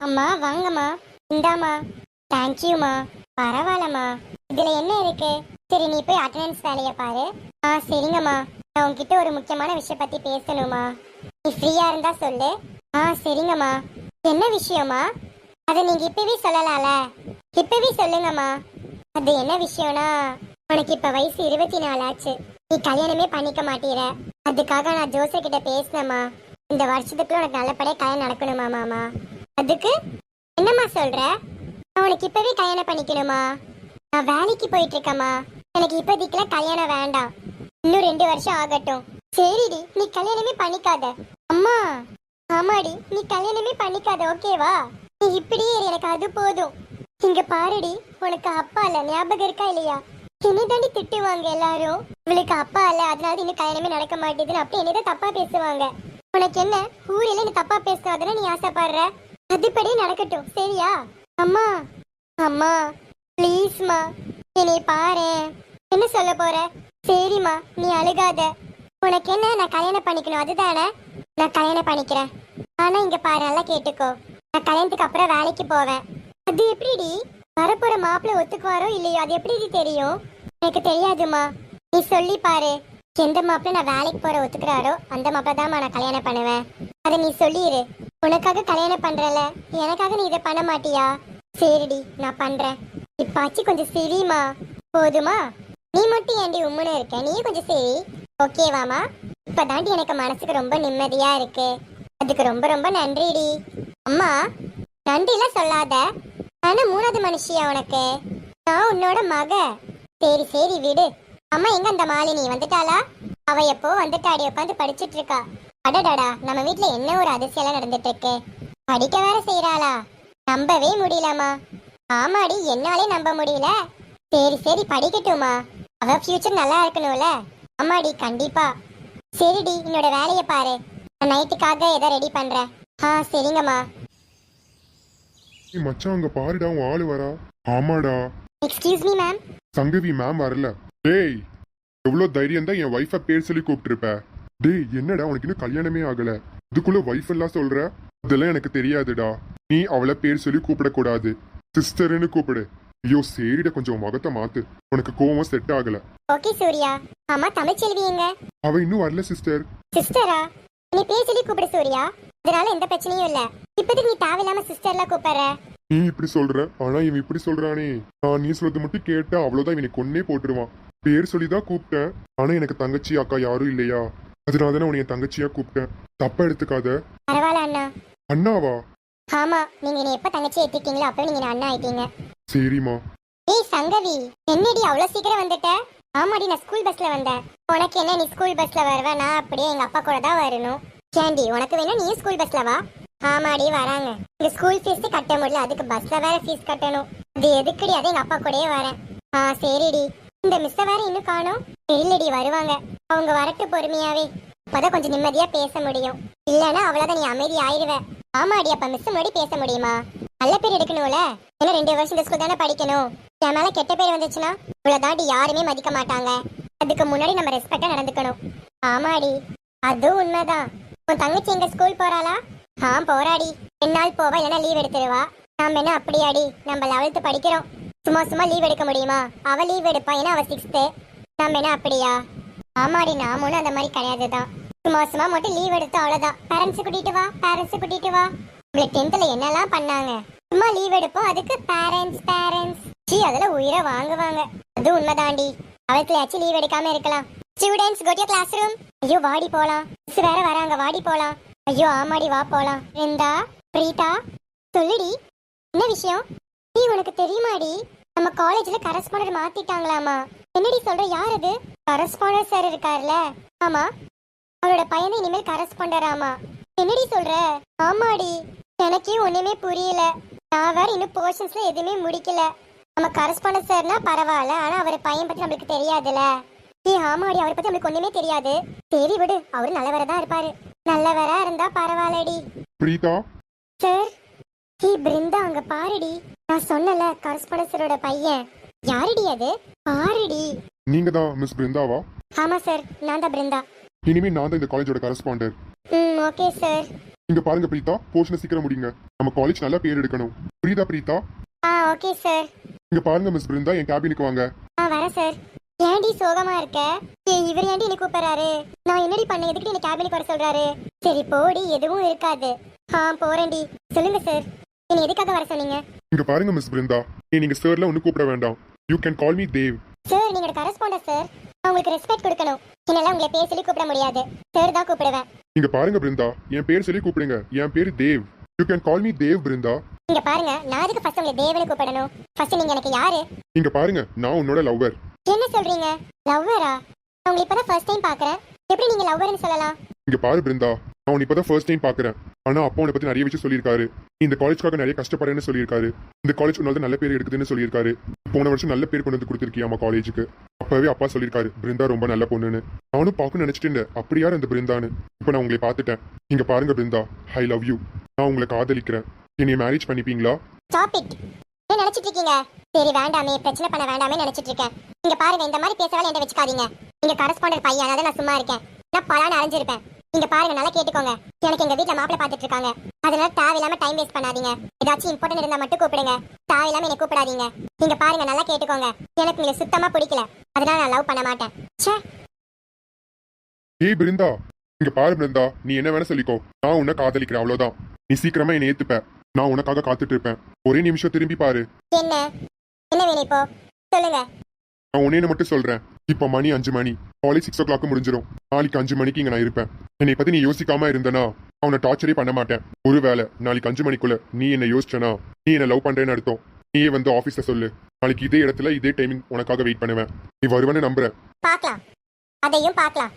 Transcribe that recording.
அம்மா வாங்கம்மா. இந்தாம்மா. தேங்க்யூம்மா பரவாயில்லம்மா. இதுல என்ன இருக்கு? சரி நீ போய் அட்டண்டன்ஸ் வேலையை பாரு. ஆ சரிங்கம்மா. நான் உங்ககிட்ட ஒரு முக்கியமான விஷயம் பத்தி பேசணுமா நீ ஃப்ரீயா இருந்தா சொல்லு. ஆ சரிங்கம்மா. என்ன விஷயமா அதை நீங்க இப்பவே சொல்லலாம்ல? இப்பவே சொல்லுங்கம்மா. அது என்ன விஷயம்னா உனக்கு இப்ப வயசு இருபத்தி நாலு ஆச்சு. நீ கல்யாணமே பண்ணிக்க மாட்டீர அதுக்காக நான் ஜோச கிட்ட பேசினேம்மா. இந்த வருஷத்துக்குள்ள உனக்கு நல்லபடியா கல்யாணம் நடக்கணுமா மாமா அதுக்கு என்னம்மா சொல்ற? நான் உனக்கு இப்பவே கல்யாணம் பண்ணிக்கணுமா? நான் வேலைக்கு போயிட்டு இருக்கேம்மா எனக்கு இப்போதைக்குலாம் கல்யாணம் வேண்டாம். இன்னும் ரெண்டு வருஷம் ஆகட்டும். சரிடி நீ கல்யாணமே பண்ணிக்காத. அம்மா ஆமாடி நீ கல்யாணமே பண்ணிக்காத ஓகேவா? நீ இப்படியே எனக்கு அது போதும். இங்க பாருடி உனக்கு அப்பா இல்ல ஞாபகம் இருக்கா இல்லையா? என்னை தாண்டி திட்டுவாங்க எல்லாரும்? இவளுக்கு அப்பா இல்ல அதனால இன்னும் கல்யாணமே நடக்க மாட்டேதுன்னு அப்படி என்னதான் தப்பா பேசுவாங்க. உனக்கு என்ன? ஊரில் நீ தப்பா பேசாதன்னு நீ ஆசைப்படுற? அதுபடி நடக்கட்டும். சரியா? அம்மா அம்மா ப்ளீஸ்மா என்னை பாரு. என்ன சொல்ல போற? சரிம்மா நீ அழுகாத. உனக்கு என்ன? நான் கல்யாணம் பண்ணிக்கணும். அதுதானே? நான் கல்யாணம் பண்ணிக்கிறேன். ஆனா இங்க பாரு நல்லா கேட்டுக்கோ. நான் கல்யாணத்துக்கு அப்புறம் வேலைக்கு போவேன். அது எப்படிடி? வரப்போற மாப்பிள்ளை ஒத்துக்குவாரோ இல்லையோ? அது எப்படி தெரியும்? எனக்கு தெரியாதுமா நீ சொல்லி பாரு. எந்த மாப்பிள்ளை நான் வேலைக்கு போற ஒத்துக்கிறாரோ அந்த மாப்பிள்ளை தான் நான் கல்யாணம் பண்ணுவேன். அதை நீ சொல்லிடு உனக்காக கல்யாணம் பண்றல எனக்காக நீ இதை பண்ண மாட்டியா? சரிடி நான் பண்றேன். இப்பாச்சு கொஞ்சம் சிரிமா. போதுமா? நீ மட்டும் ஏண்டி உம்முன்னு இருக்க? நீ கொஞ்சம் சரி. ஓகேவாமா இப்பதாண்டி எனக்கு மனசுக்கு ரொம்ப நிம்மதியா இருக்கு. அதுக்கு ரொம்ப ரொம்ப நன்றிடி. அம்மா நன்றிலாம் சொல்லாத. ஆனா மூணாவது மனுஷியா உனக்கு? நான் உன்னோட மக. சரி சரி விடு. அம்மா எங்க அந்த மாலினி? வந்துட்டாளா? அவ எப்போ வந்துட்டாடி? உட்காந்து படிச்சிட்டு இருக்கா. அடடடா நம்ம வீட்ல என்ன ஒரு அதிசயம் நடந்துட்டு இருக்கு படிக்க வேற செய்யறாளா நம்பவே முடியலம்மா. ஆமாடி என்னாலே நம்ப முடியல. சரி சரி படிக்கட்டுமா அவ ஃபியூச்சர் நல்லா இருக்கணும்ல. ஆமாடி கண்டிப்பா. சரிடி என்னோட வேலையை பாரு. நான் நைட்டுக்காக ஏதோ ரெடி பண்றேன். ஆ சரிங்கம்மா. ஏய் மச்சான் அங்க பாருடா உன் ஆளு வரா. ஆமாடா. Excuse me ma'am Sangavi ma'am வரல. டேய் எவ்வளவு தைரியம் தான் என் ஒய்ஃபை பேர் சொல்லி கூப்பிட்டுருப்ப. டேய் என்னடா உனக்கு இன்னும் கல்யாணமே ஆகல. இதுக்குள்ள ஒய்ஃப் எல்லாம் சொல்ற? இதெல்லாம் எனக்கு தெரியாதுடா. நீ அவளை பேர் சொல்லி கூப்பிடக்கூடாது. சிஸ்டர்னு கூப்பிடு. ஐயோ சரிடா கொஞ்சம் முகத்தை மாத்து. உனக்கு கோவம் செட் ஆகல. ஓகே சூர்யா. ஆமா தமிழ்ச்செல்வி எங்க? அவ இன்னும் வரல சிஸ்டர் சிஸ்டரா? நீ பேர் சொல்லி கூப்பிடு சூர்யா. இதனால எந்த பிரச்சனையும் இல்ல. இப்போதைக்கு நீ தேவையில்லாம சிஸ்டர்லாம் கூப்பிடுற. நீ இப்படி சொல்ற? ஆனா இவன் இப்படி சொல்றானே. நான் நீ சொல்றது மட்டும் கேட்டா அவ்வளவுதான். இவனை கொன்னே போட்டுருவான். பேர் சொல்லிதான் கூப்பிட்டேன். ஆனா எனக்கு தங்கச்சி அக்கா யாரும் இல்லையா? அதனால தானே உன்னை என் தங்கச்சியா கூப்பிட்டேன். தப்பா எடுத்துக்காத. பரவாயில்ல அண்ணா. அண்ணாவா? ஆமா நீங்க என்ன எப்ப தங்கச்சி ஏத்திட்டீங்களோ அப்ப நீங்க அண்ணா ஆயிட்டீங்க. சரிம்மா. ஏய் சங்கவி என்னடி அவ்வளவு சீக்கிரம் வந்துட்ட? ஆமாடி நான் ஸ்கூல் பஸ்ல வந்தேன். உனக்கு என்ன நீ ஸ்கூல் பஸ்ல வருவ? நான் அப்படியே எங்க அப்பா கூட தான் வரணும். கேண்டி உனக்கு வேணா நீ ஸ்கூல் பஸ்ல வா. ஆமாடி வராங்க. இந்த ஸ்கூல் ஃபீஸ் கட்ட முடியல அதுக்கு பஸ்ல வேற ஃபீஸ் கட்டணும். அது எதுக்குடி அது எங்க அப்பா கூடயே வரேன். ஆ சரிடி. இந்த மிஸ்ஸ வேற இன்னும் காணோம். தெரியலடி வருவாங்க. அவங்க வரட்டு பொறுமையாவே. அப்பதான் கொஞ்சம் நிம்மதியா பேச முடியும். இல்லனா அவ்வளவுதான் நீ அமைதி ஆயிருவ ஆமாடி அப்ப மிஸ் முன்னாடி பேச முடியுமா? நல்ல பேர் எடுக்கணும்ல. ஏன்னா ரெண்டு வருஷம் இந்த ஸ்கூல் தானே படிக்கணும். என் மேல கெட்ட பேர் வந்துச்சுன்னா இவ்வளவுதாண்டி யாருமே மதிக்க மாட்டாங்க. அதுக்கு முன்னாடி நம்ம ரெஸ்பெக்டா நடந்துக்கணும். ஆமாடி அதுவும் உண்மைதான். உன் தங்கச்சி எங்க ஸ்கூல் போறாளா? ஆ போறாடி. ரெண்டு நாள் போவா இல்லைன்னா லீவ் எடுத்துருவா நாம என்ன அப்படியாடி? நம்ம லெவல்த்து படிக்கிறோம். சும்மா சும்மா லீவ் எடுக்க முடியுமா? அவ லீவ் எடுப்பா ஏன்னா அவ சிக்ஸ்த்து நம்ம என்ன அப்படியா? ஆமாடி நாம ஒன்றும் அந்த மாதிரி கிடையாது தான். சும்மா சும்மா மட்டும் லீவ் எடுத்தா அவ்வளோதான் பேரண்ட்ஸை கூட்டிட்டு வா பேரண்ட்ஸை கூட்டிட்டு வா. உங்களுக்கு டென்த்தில் என்னெல்லாம் பண்ணாங்க? சும்மா லீவ் எடுப்போம். அதுக்கு பேரண்ட்ஸ் பேரண்ட்ஸ் சி அதில் உயிரை வாங்குவாங்க. அது உண்மைதாண்டி. அவளுக்குள்ளாச்சும் லீவ் எடுக்காம இருக்கலாம். Students go to class room ஐயோ வாடி போலாம். மிஸ் வேற வராங்க வாடி போலாம். ஐயோ ஆமாடி வா போலாம். இருந்தா பிரீதா சொல்லுடி. என்ன விஷயம்? நீ உனக்கு தெரியுமாடி? நம்ம காலேஜ்ல கரஸ்பாண்டர் மாத்திட்டாங்களாமா என்னடி சொல்ற யார் அது? கரஸ்பாண்டர் சார் இருக்கார்ல. ஆமா. அவரோட பையன் இனிமேல் கரஸ்பாண்டர் ஆமா. என்னடி சொல்ற? ஆமாடி. எனக்கே ஒண்ணுமே புரியல. நான் வேற இன்னும் போர்ஷன்ஸ்ல எதுவுமே முடிக்கல. நம்ம கரஸ்பாண்டர் சார்னா பரவாயில்ல ஆனா அவர் பையன் பத்தி நம்மளுக்கு தெரியாதுல ஏய் ஆமாடி அவரை பத்தி நம்மளுக்கு ஒண்ணுமே தெரியாது. சரி விடு அவரு நல்லவரா தான் இருப்பாரு. நல்லவரா இருந்தா பரவாயில்லடி. பிரீதா? சார் ஹே பிருந்தா அங்க பாருடி. நான் சொன்னல கரஸ்பாண்டர் சாரோட பையன். யாருடி அது? பாருடி. நீங்க தான் மிஸ் பிருந்தாவா? ஆமா சார் நான் தான் பிருந்தா. இனிமே நான் தான் இந்த காலேஜோட கரஸ்பாண்டர் ம் ஓகே சார் இங்க பாருங்க பிரீதா போர்ஷனை சீக்கிரம் முடிங்க. நம்ம காலேஜ் நல்லா பேர் எடுக்கணும். புரியுதா பிரீதா ஆ ஓகே சார் இங்க பாருங்க மிஸ் பிருந்தா. என் கேபினுக்கு வாங்க. ஆ வரேன் சார் ஏன்டி சோகமா இருக்க? ஏய், இவர் ஏன்டி என்ன கூப்பிடுறாரு? நான் என்னடி பண்ண எதுக்கு என்ன கேபினுக்கு வர சொல்றாரு? சரி போடி. எதுவும் இருக்காது. ஆ போறேன்டி. சொல்லுங்க சார் என்ன எதுக்காக வர சொன்னீங்க? இங்க பாருங்க மிஸ் பிருந்தா நீங்க சார்ல ஒன்னும் கூப்பிட வேண்டாம். You can call me Dev sir நீங்க கரஸ்பாண்டர் சார் நான் உங்களுக்கு ரெஸ்பெக்ட் கொடுக்கணும். என்னால உங்களை பேர் சொல்லி கூப்பிட முடியாது. சார் தான் கூப்பிடுவேன். இங்க பாருங்க பிருந்தா என் பேர் சொல்லி கூப்பிடுங்க. என் பேரு Dev you can call me Dev Brinda இங்க பாருங்க நான் எதுக்கு ஃபர்ஸ்ட் உங்களை தேவனு கூப்பிடணும்? ஃபர்ஸ்ட் நீங்க எனக்கு யாரு? இங்க பாருங்க நான் உன்னோட லவ்வர் என்ன சொல்றீங்க? லவ்வரா நான் உங்களை இப்பதான் ஃபர்ஸ்ட் டைம் பாக்குறேன் எப்படி நீங்க லவ்வர்னு சொல்லலாம்? இங்க பாரு பிருந்தா நான் உன்னை இப்பதான் ஃபர்ஸ்ட் டைம் பாக்குறேன் ஆனா அப்பா உன்னை பத்தி நிறைய விஷயம் சொல்லியிருக்காரு. நீ இந்த காலேஜ்க்காக நிறைய கஷ்டப்படுறேன்னு சொல்லியிருக்காரு. இந்த காலேஜ் உன்னால நல்ல பேர் எடுக்குதுன்னு சொல்லியிருக்காரு. போன வருஷம் நல்ல பேர் கொண்டு வந்து கொடுத்துருக்கியாமா காலேஜுக்கு அப்பவே அப்பா சொல்லியிருக்காரு பிருந்தா ரொம்ப நல்ல பொண்ணுன்னு. நானும் பார்க்க நினைச்சிட்டு இருந்தேன். அப்படி யார் அந்த பிருந்தான்னு? இப்போ நான் உங்களை பார்த்துட்டேன். இங்க பாருங்க பிருந்தா ஐ லவ் யூ நான் உங்களை காதலிக்கிறேன். என்னைய மேரேஜ் பண்ணிப்பீங்களா? ஸ்டாப் என்ன நினைச்சிட்டு இருக்கீங்க? சரி வேண்டாமே. பிரச்சனை பண்ண வேண்டாமே நினைச்சிட்டு இருக்கேன். இங்க பாருங்க இந்த மாதிரி பேசுறாலும் என்ன வச்சுக்காதீங்க. நீங்க கரஸ்பாண்டர் பையன் அதான் நான் சும்மா இருக்கேன். நான் பலான அரைஞ்சிருப்பேன் இங்க பாருங்க நல்லா கேட்டுக்கோங்க. எனக்கு எங்க வீட்ல மாப்பிள்ளை பார்த்துட்டு இருக்காங்க அதனால தேவையில்லாம டைம் வேஸ்ட் பண்ணாதீங்க. ஏதாச்சும் இம்பார்ட்டன்ட் இருந்தா மட்டும் கூப்பிடுங்க. தேவையில்லாம என்னை கூப்பிடாதீங்க. நீங்க பாருங்க நல்லா கேட்டுக்கோங்க. எனக்கு உங்களை சுத்தமா பிடிக்கல. அதனால நான் லவ் பண்ண மாட்டேன். ச்சே. ஏய் பிருந்தா. இங்க பாரு பிருந்தா. நீ என்ன வேணா சொல்லிக்கோ. நான் உன்னை காதலிக்கிறேன் அவ்வளவுதான். நீ சீக்கிரமா என்னை ஏத்துப்ப. நான் உனக்காக காத்துட்டு இருப்பேன் ஒரே நிமிஷம் திரும்பி பாரு. என்ன? என்ன வேணும் இப்போ? சொல்லுங்க. நான் உன்னைய மட்டும் சொல்றேன். இப்போ மணி அஞ்சு மணி. காலேஜ் சிக்ஸ் ஓ கிளாக் முடிஞ்சிடும் நாளைக்கு அஞ்சு மணிக்கு இங்க நான் இருப்பேன். என்னை பத்தி நீ யோசிக்காம இருந்தனா அவனை டார்ச்சரே பண்ண மாட்டேன். ஒருவேளை நாளைக்கு அஞ்சு மணிக்குள்ள நீ என்ன யோசிச்சனா நீ என்ன லவ் பண்றேன்னு அர்த்தம். நீயே வந்து ஆபீஸ்ல சொல்லு. நாளைக்கு இதே இடத்துல இதே டைமிங் உனக்காக வெயிட் பண்ணுவேன். நீ வருவேன்னு நம்புறேன். பார்க்கலாம். அதையும் பார்க்கலாம்.